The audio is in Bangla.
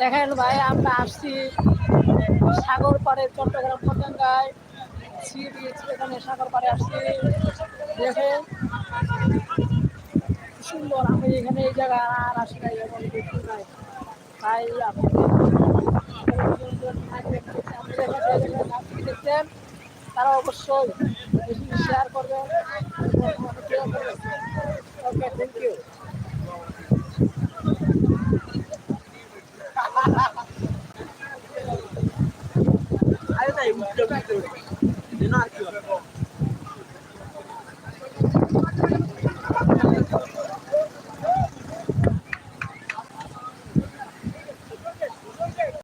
দেখেন ভাই, আমরা আসছি সাগর পাড়ে, চট্টগ্রাম পতঙ্গায়। সি দিয়েছি এখানে সাগর পাড়ে আসছি। দেখে, সুন্দর, আমি এখানে এই জায়গা আর আসি নাই এবং নাই। তাই আপনি দেখছেন তারা অবশ্যই বেশি শেয়ার করবেন ওকে থ্যাংক ইউ আরে তাই